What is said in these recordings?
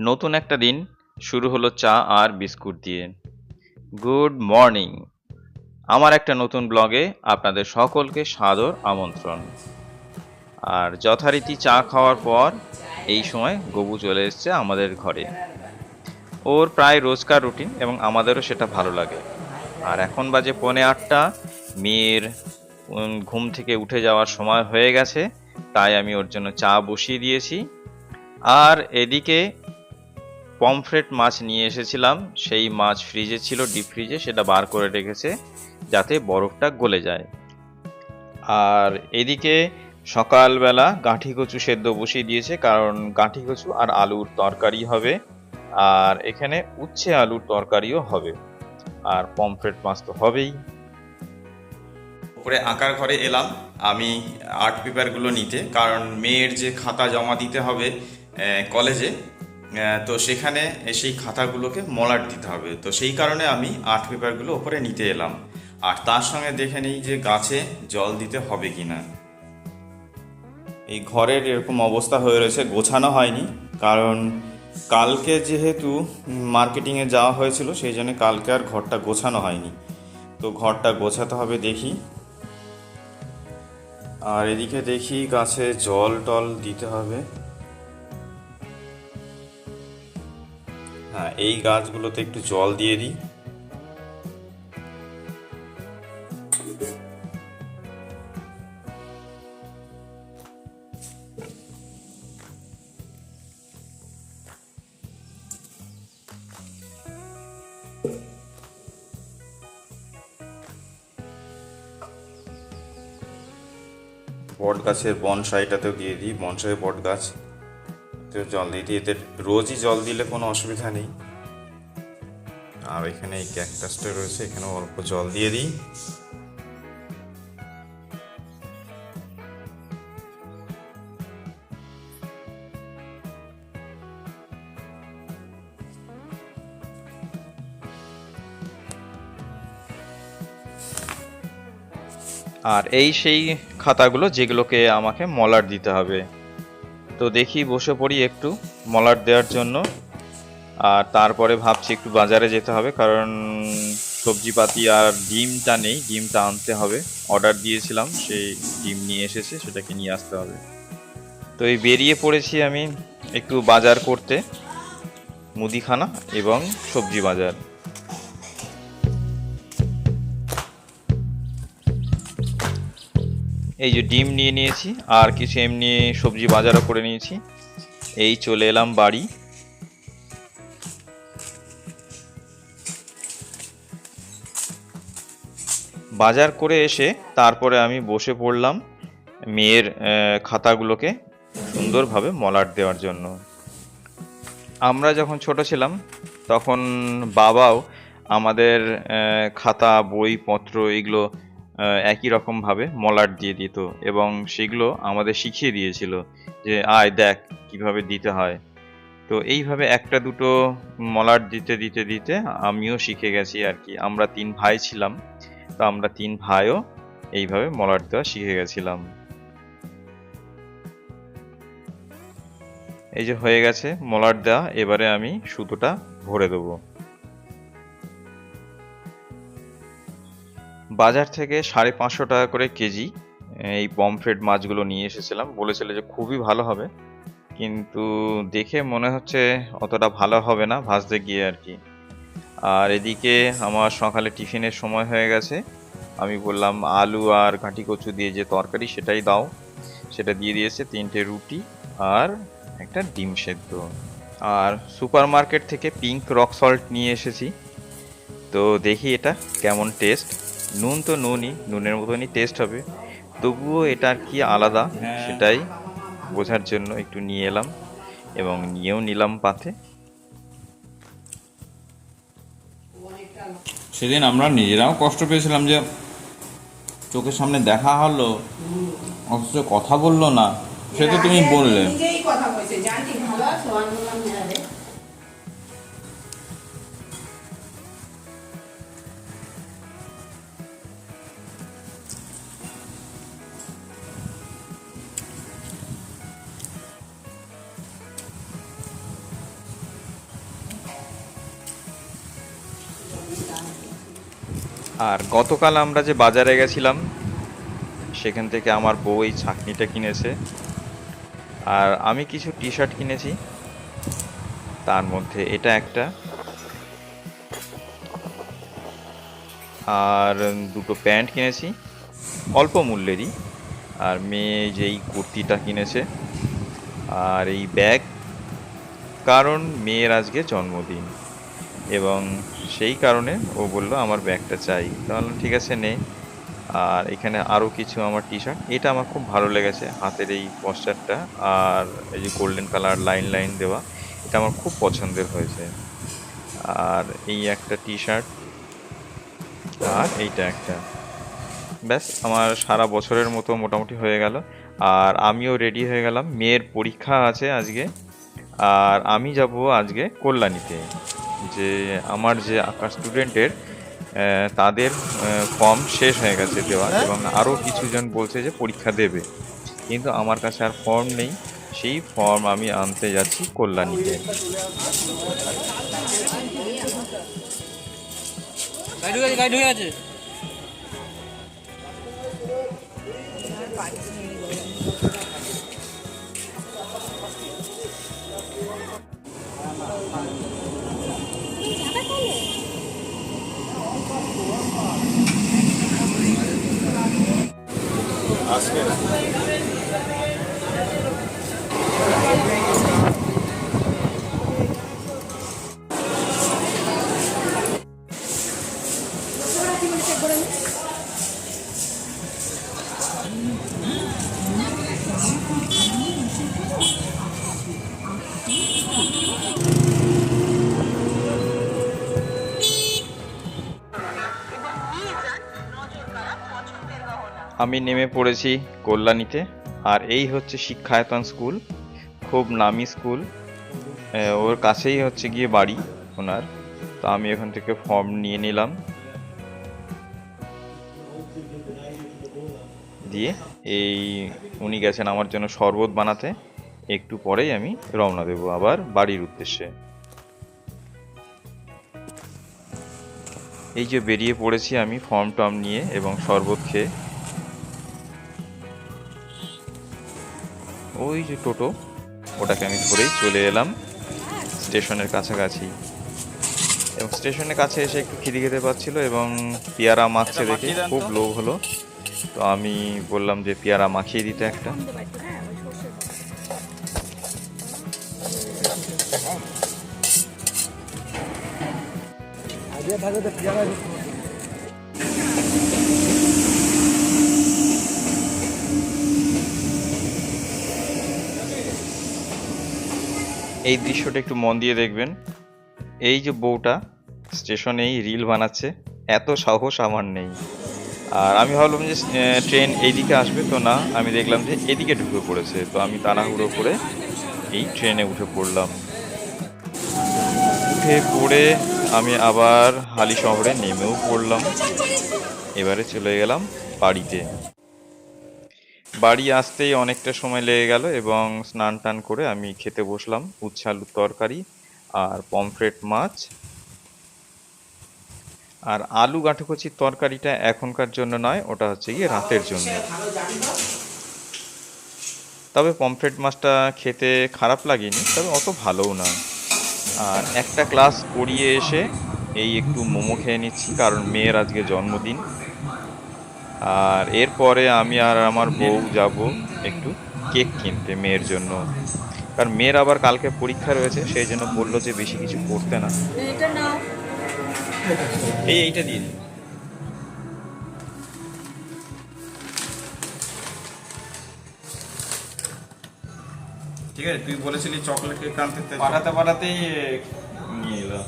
নতুন একটা দিন, শুরু হলো চা আর বিস্কুট দিয়ে। Good morning. আমার একটা নতুন ব্লগে আপনাদের সকলকে সাদর আমন্ত্রণ। আর যথারীতি চা খাওয়ার পর এই সময় গবু চলে এসছে আমাদের ঘরে। ওর প্রায় রোজকার রুটিন এবং আমাদেরও সেটা ভালো লাগে। আর এখন বাজে পৌনে আটটা, মেয়ের ঘুম থেকে উঠে যাওয়ার সময় হয়ে গেছে, তাই আমি ওর জন্য চা বসিয়ে দিয়েছি। আর এদিকে পমফ্রেট মাছ নিয়ে এসেছিলাম। সেই মাছ ফ্রিজে ছিল ডিপ ফ্রিজে সেটা বার করে রেখেছে যাতে বরফটা গলে যায়। আর এদিকে সকালবেলা গাঁঠি কচু সেদ্ধ বসিয়ে দিয়েছে, কারণ গাঁঠি কচু আর আলুর তরকারি হবে। আর এখানে উচ্ছে আলুর তরকারিও হবে। আর পমফ্রেট মাছ তো হবেই। উপরে আঁকার ঘরে এলাম। আমি আর্ট পেপারগুলো নিতে, কারণ মেয়ের যে খাতা জমা দিতে হবে কলেজে তো সেখানে সেই খাতাগুলোকে মলাট দিতে হবে। তো সেই কারণে আমি আর্ট পেপারগুলো ওপরে নিতে এলাম। আর তার সঙ্গে দেখে নিই যে গাছে জল দিতে হবে কি না এই ঘরের এরকম অবস্থা হয়ে রয়েছে, গোছানো হয়নি। কারণ কালকে যেহেতু মার্কেটিংয়ে যাওয়া হয়েছিল, সেই জন্য কালকে আর ঘরটা গোছানো হয়নি। তো ঘরটা গোছাতে হবে দেখি। আর এদিকে দেখি গাছে জল টল দিতে হবে। হ্যাঁ এই গাছগুলোতে একটু জল দিয়ে দিই। বট গাছের বনসাইটাতেও দিয়ে দিই, বনসাই বট গাছ তো জল দিই। এতে রোজই জল দিলে কোনো অসুবিধা নেই। আর এখানে এই ক্যাকটাসটা রয়েছে এখানে অল্প জল দিয়ে দিই। আর এই সেই খাতাগুলো যেগুলোকে আমাকে মলার দিতে হবে। তো দেখি বসে পড়ি একটু মলার দেওয়ার জন্য। আর তারপরে ভাবছি একটু বাজারে যেতে হবে, কারণ সবজিপাতি আর ডিমটা নেই, ডিমটা আনতে হবে। অর্ডার দিয়েছিলাম, সেই ডিম নিয়ে এসেছে, সেটাকে নিয়ে আসতে হবে। তো এই বেরিয়ে পড়েছি আমি একটু বাজার করতে, মুদিখানা এবং সবজি বাজার। এই যে ডিম নিয়ে নিয়েছি, আর কিছু এমনি সবজি বাজারও করে নিয়েছি। এই চলে এলাম বাড়ি। বাজার করে এসে তারপরে আমি বসে পড়লাম মেয়ের খাতাগুলোকে সুন্দরভাবে মলাট দেওয়ার জন্য। আমরা যখন ছোট ছিলাম, তখন বাবাও আমাদের খাতা বই পত্র এগুলো একই রকমভাবে মলাট দিয়ে দিত এবং সেগুলো আমাদের শিখিয়ে দিয়েছিল যে, আয়, দেখ কীভাবে দিতে হয়। তো এইভাবে একটা দুটো মলাট দিতে দিতে দিতে আমিও শিখে গেছি আর কি। আমরা তিন ভাই ছিলাম, তো আমরা তিন ভাইও এইভাবে মলাট দেওয়া শিখে গেছিলাম। এই যে হয়ে গেছে মলাট দেওয়া, এবারে আমি সুতোটা ভরে দেবো। বাজার থেকে সাড়ে পাঁচশো টাকা করে কেজি এই পমফ্রেট মাছগুলো নিয়ে এসেছিলাম। বলেছিল যে খুবই ভালো হবে, কিন্তু দেখে মনে হচ্ছে অতটা ভালো হবে না, ভাজতে গিয়ে আর কি। আর এদিকে আমার সকালে টিফিনের সময় হয়ে গেছে। আমি বললাম, আলু আর ঘাঁটি কচু দিয়ে যে তরকারি সেটাই দাও। সেটা দিয়ে দিয়েছে তিনটে রুটি আর একটা ডিম সেদ্ধ। আর সুপার মার্কেট থেকে পিঙ্ক রক সল্ট নিয়ে এসেছি। তো দেখি এটা কেমন টেস্ট নুন তো নুনই নুনের মতনই টেস্ট হবে। তবুও এটা আর কি আলাদা সেটাই বোঝার জন্য একটু নিয়ে এলাম এবং নিয়েও নিলাম পাতে। সেদিন আমরা নিজেরাও কষ্ট পেয়েছিলাম যে চোখের সামনে দেখা হলো অথচ কথা বলল না সে তো তুমি বললে। আর গতকাল আমরা যে বাজারে গেছিলাম, সেখান থেকে আমার বউ এই ছাঁকনিটা কিনেছে। আর আমি কিছু টি শার্ট কিনেছি, তার মধ্যে এটা একটা। আর দুটো প্যান্ট কিনেছি, অল্প মূল্যেরই। আর মেয়ে যেই কুর্তিটা কিনেছে, আর এই ব্যাগ, কারণ মেয়ের আজকে জন্মদিন। এবং সেই কারণে ও বলল, আমার ব্যাগটা চাই। তাহলে ঠিক আছে, নে। আর এখানে আরও কিছু আমার টি শার্ট এটা আমার খুব ভালো লেগেছে হাতের এই পশ্চারটা আর এই যে গোল্ডেন কালার লাইন লাইন দেওয়া, এটা আমার খুব পছন্দের হয়েছে। আর এই একটা টি শার্ট আর এইটা একটা। ব্যাস, আমার সারা বছরের মতো মোটামুটি হয়ে গেল। আর আমিও রেডি হয়ে গেলাম। মেয়ের পরীক্ষা আছে আজকে। আর আমি যাব আজকে কল্যাণীতে। যে আমার যে আঁকা স্টুডেন্টের তাদের ফর্ম শেষ হয়ে গেছে দেওয়া এবং আরও কিছুজন বলছে যে পরীক্ষা দেবে। কিন্তু আমার কাছে আর ফর্ম নেই। সেই ফর্ম আমি আনতে যাচ্ছি কল্যাণীতে। গাড়ি ঢুকে আমি নেমে পড়েছি কল্যাণীতে, আর এই হচ্ছে শিক্ষায়তন স্কুল, খুব নামি স্কুল। ওর কাছেই হচ্ছে গিয়ে বাড়ি ওনার। তো আমি এখান থেকে ফর্ম নিয়ে নিলাম। দিয়ে এই উনি গেছেন আমার জন্য শরবত বানাতে। একটু পরেই আমি রওনা দেব আবার বাড়ির উদ্দেশ্যে। এই যে বেরিয়ে পড়েছি আমি ফর্ম টর্ম নিয়ে এবং শরবত খেয়ে। ওই যে টোটো, ওটাকে আমি ধরেই চলে এলাম স্টেশনের কাছাকাছি। এবং স্টেশনের কাছে এসে একটু খিদে খেতে পাচ্ছিল এবং পেয়ারা মাখছে দেখে খুব লোভ হলো। তো আমি বললাম যে পেয়ারা মাখিয়ে দিতে একটা। এই দৃশ্যটা একটু মন দিয়ে দেখবেন। এই যে বউটা স্টেশনেই রিল বানাচ্ছে, এত সাহস আমার নেই। আর আমি ভাবলাম যে ট্রেন এইদিকে আসবে তো না, আমি দেখলাম যে এদিকে ঢুকে পড়েছে। তো আমি তাড়াহুড়ো করে এই ট্রেনে উঠে পড়লাম। উঠে পড়ে আমি আবার হালি শহরে নেমেও পড়লাম। এবারে চলে গেলাম বাড়িতে। বাড়ি আসতেই অনেকটা সময় লেগে গেল এবং স্নান টান করে আমি খেতে বসলাম, উচ্ছে আলুর তরকারি আর পমফ্রেট মাছ। আর আলু গাঁঠকচির তরকারিটা এখনকার জন্য নয়, ওটা হচ্ছে গিয়ে রাতের জন্য। তবে পমফ্রেট মাছটা খেতে খারাপ লাগেনি, তবে অত ভালোও না আর একটা ক্লাস করিয়ে এসে এই একটু মোমো খেয়ে নিচ্ছি, কারণ মেয়ের আজকে জন্মদিন। আর এরপরে আমি আর আমার বউ যাব একটু কেক কিনতে মেয়ের জন্য। কারণ মেয়ের আবার কালকে পরীক্ষা রয়েছে সেই জন্য বলল যে বেশি কিছু করতে না। এই এইটা দিয়ে দিন। ঠিক আছে তুই বলেছিলি চকলেট কেক আনতে পাঠাতে পাঠাতেই নিয়ে এলো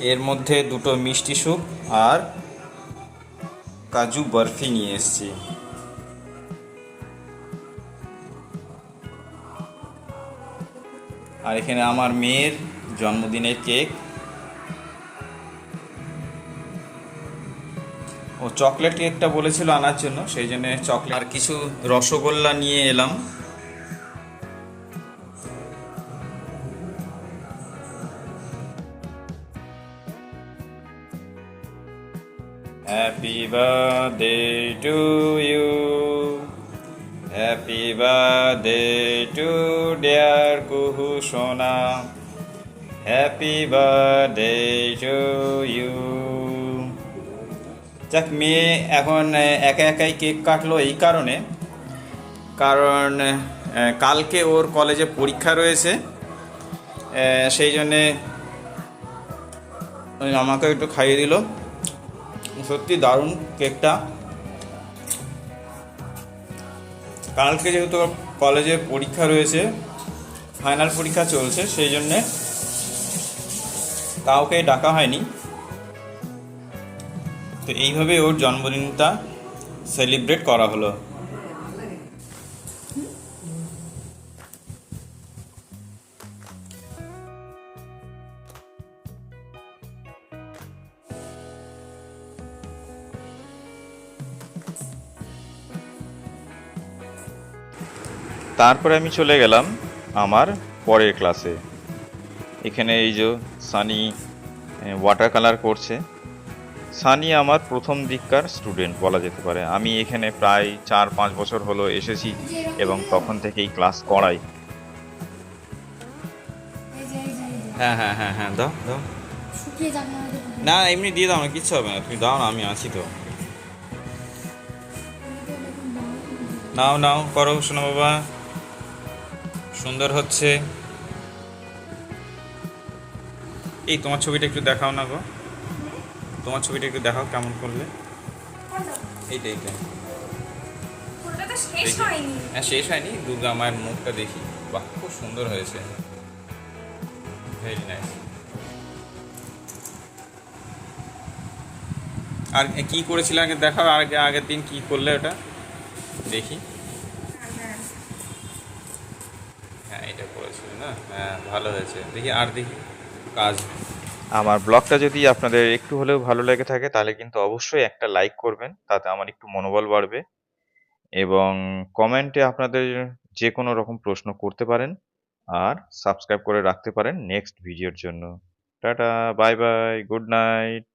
এর মধ্যে দুটো মিষ্টি স্যুপ আর কাজু বরফি নিয়ে এসেছি। আর এখানে আমার মেয়ের জন্মদিনের কেক। ও চকলেট কেকটা বলেছিল আনার জন্য, সেই জন্য চকলেট আর কিছু রসগোল্লা নিয়ে এলাম। To you happy birthday to dear Kuhu সোনা হ্যাপি বার্থডে টু ইউ যাক, মেয়ে এখন একা একাই কেক কাটলো এই কারণে। কারণ কালকে ওর কলেজে পরীক্ষা রয়েছে। সেই জন্যে আমাকে একটু খাইয়ে দিল। সত্যি দারুণ কেকটা। কালকে যেহেতু কলেজে পরীক্ষা রয়েছে, ফাইনাল পরীক্ষা চলছে, সেই জন্যে কাউকে ডাকা হয়নি। তো এইভাবে ওর জন্মদিনটা সেলিব্রেট করা হলো। তারপরে আমি চলে গেলাম আমার পরের ক্লাসে। এখানে এই যে সানি ওয়াটার কালার করছে। সানি আমার প্রথম দিককার স্টুডেন্ট বলা যেতে পারে। আমি এখানে প্রায় চার পাঁচ বছর হলো এসেছি এবং তখন থেকেই ক্লাস করাই। হ্যাঁ হ্যাঁ হ্যাঁ হ্যাঁ দাও দাও। না, এমনি দিয়ে দাও না, কিচ্ছু হবে না। তুমি দাও না, আমি আছি তো। নাও নাও, করো, শোনো বাবা। সুন্দর হচ্ছে। এই তোমার ছবিটা একটু দেখাও না গো। তোমার ছবিটা একটু দেখাও কেমন করলে। এইটা এইটা। হ্যাঁ শেষ হয়নি। দুর্গা মায়ের মুখটা দেখি। বাহ খুব সুন্দর হয়েছে। ভেরি নাইস আর কি করেছিলাম আগে? দেখাও আগে আগের দিন কি করলে ওটা? দেখি। হ্যাঁ এটা করেছিলে না? হ্যাঁ ভালো হয়েছে। দেখি আর দেখি কাজ। আমার ব্লগটা যদি আপনাদের একটু হলেও ভালো লেগে থাকে, তাহলে কিন্তু অবশ্যই একটা লাইক করবেন, তাতে আমার একটু মনোবল বাড়বে এবং কমেন্টে আপনাদের যে কোনো রকম প্রশ্ন করতে পারেন আর সাবস্ক্রাইব করে রাখতে পারেন নেক্সট ভিডিওর জন্য। Tata, bye bye, good night.